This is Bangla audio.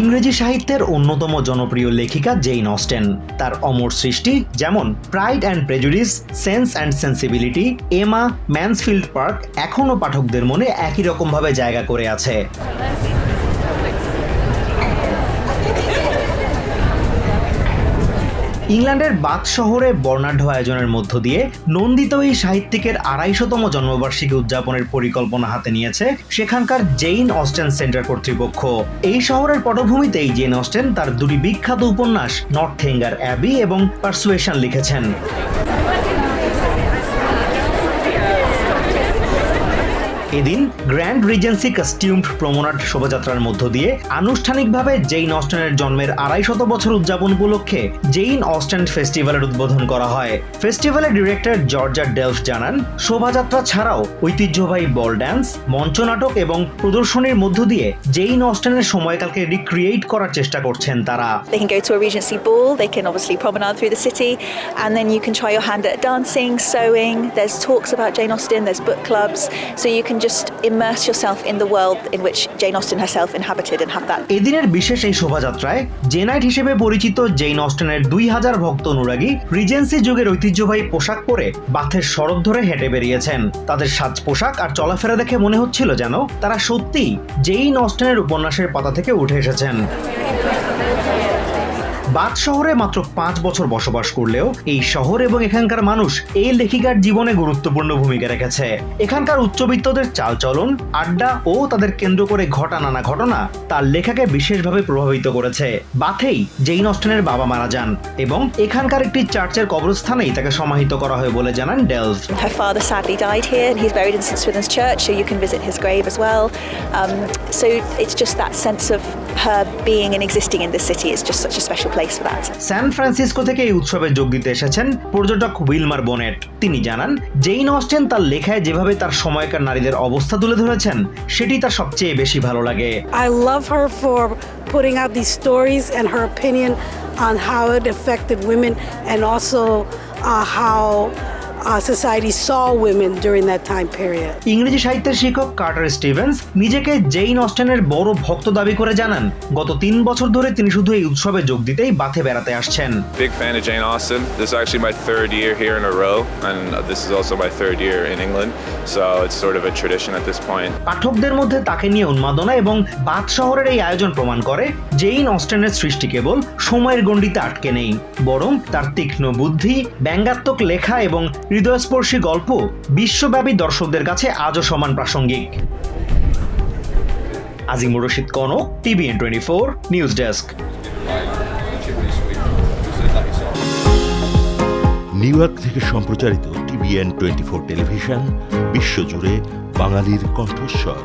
ইংরেজি সাহিত্যের অন্যতম জনপ্রিয় লেখিকা জেইন অস্টেন। তার অমর সৃষ্টি যেমন Pride and Prejudice, Sense and Sensibility, Emma Mansfield Park এখনও পাঠকদের মনে একই রকমভাবে জায়গা করে আছে। ইংল্যান্ডের বাথ শহরে বর্ণাঢ্য আয়োজনের মধ্য দিয়ে নন্দিত এই সাহিত্যিকের আড়াইশতম জন্মবার্ষিকী উদযাপনের পরিকল্পনা হাতে নিয়েছে সেখানকার জেইন অস্টেন সেন্টার কর্তৃপক্ষ। এই শহরের পটভূমিতেই জেইন অস্টেন তার দুটি বিখ্যাত উপন্যাস নর্থ হেঙ্গার অ্যাবি এবং পার্সুয়েশন লিখেছেন। এদিন গ্র্যান্ড রিজেন্সি কাস্টিউমড প্রমোনাট শোভাযাত্রার মধ্য দিয়ে আনুষ্ঠানিকভাবে জেইন অস্টেনের জন্মের আড়াইশত বছর উদযাপন উপলক্ষে জেইন অস্টেন ফেস্টিভ্যালের উদ্বোধন করা হয় ফেস্টিভ্যালের ডিরেক্টর জর্জা ডেলফ জানান শোভাযাত্রা ছাড়াও ঐতিহ্যবাহী বল ড্যান্স মঞ্চনাটক এবং প্রদর্শনীর মধ্য দিয়ে জেইন অস্টেনের সময়কালকে রিক্রিয়েট করার চেষ্টা করছেন তারা They can go to a Regency ball, they can obviously promenade through the city, and then you can try your hand at dancing, sewing. There's talks about Jane Austen, there's book clubs, so you can just immerse yourself in the world in which Jane Austen herself inhabited and have that. এদিনের বিশেষ এই শোভাযাত্রায় জেনাইট হিসেবে পরিচিত জেইন অস্টেনের দুই হাজার ভক্ত অনুরাগী রিজেন্সি যুগের ঐতিহ্যবাহী পোশাক পরে বাথের সড়ক ধরে হেঁটে বেরিয়েছেন তাদের সাজ পোশাক আর চলাফেরা দেখে মনে হচ্ছিল যেন তারা সত্যিই জেইন অস্টেনের উপন্যাসের পাতা থেকে উঠে এসেছেন বাদ শহরে মাত্র পাঁচ বছর বসবাস করলেও এই শহর এবং এখানকার মানুষ এই লেখিকার জীবনে গুরুত্বপূর্ণ ভূমিকা রেখেছে। এখানকার উচ্চবিত্তদের চালচলন আড্ডা ও তাদের কেন্দ্র করে ঘটা নানা ঘটনা তার লেখাকে বিশেষভাবে প্রভাবিত করেছে। বাথেই জেইন অস্টেনের বাবা মারা যান এবং এখানকার একটি চার্চের কবরস্থানেই তাকে সমাহিত করা হয় বলে জানান Dales Her father sadly died here, and he's buried in St. Swithin's Church, so you can visit his grave as well. Um, so it's just that sense of her being and existing in this city is just such a special place for that. San Francisco থেকে এই উৎসবে যোগ দিতে এসেছেন পর্যটক উইলমার বোনেট তিনি জানান জেইন অস্টেন তার লেখায় যেভাবে তার সময়কার নারীদের অবস্থা তুলে ধরেছেন সেটি তার সবচেয়ে বেশি ভালো লাগে I love her for putting out the stories and her opinion on how it affected women and also how uh, society saw women during that time period. ইংরেজি সাহিত্যের শিক্ষক কার্টার স্টিভেন্স নিজেকে জেইন অস্টেনের বড় ভক্ত দাবি করে জানান গত তিন বছর ধরে তিনি শুধু এই উৎসবে যোগ দিতেই বাথে বেড়াতে আসছেন Big fan of Jane Austen. This is actually my third year here in a row, and this is also my third year in England. So it's sort of a tradition at this point. পাঠকদের মধ্যে তাকে নিয়ে উন্মাদনা এবং বাথ শহরের এই আয়োজন প্রমাণ করে জেইন অস্টেনের সৃষ্টি কেবল সময়ের গণ্ডিতে আটকে নেই বরং তার তীক্ষ্ণ বুদ্ধি ব্যঙ্গাত্মক লেখা এবং হৃদয়স্পর্শী গল্প বিশ্বব্যাপী দর্শকদের কাছে আজও সমান প্রাসঙ্গিক। Azimur Rashid Kanak TVN twenty four news desk New York থেকে সম্প্রচারিত টিভিএন টোয়েন্টি ফোর টেলিভিশন, বিশ্বজুড়ে বাঙালির কণ্ঠস্বর।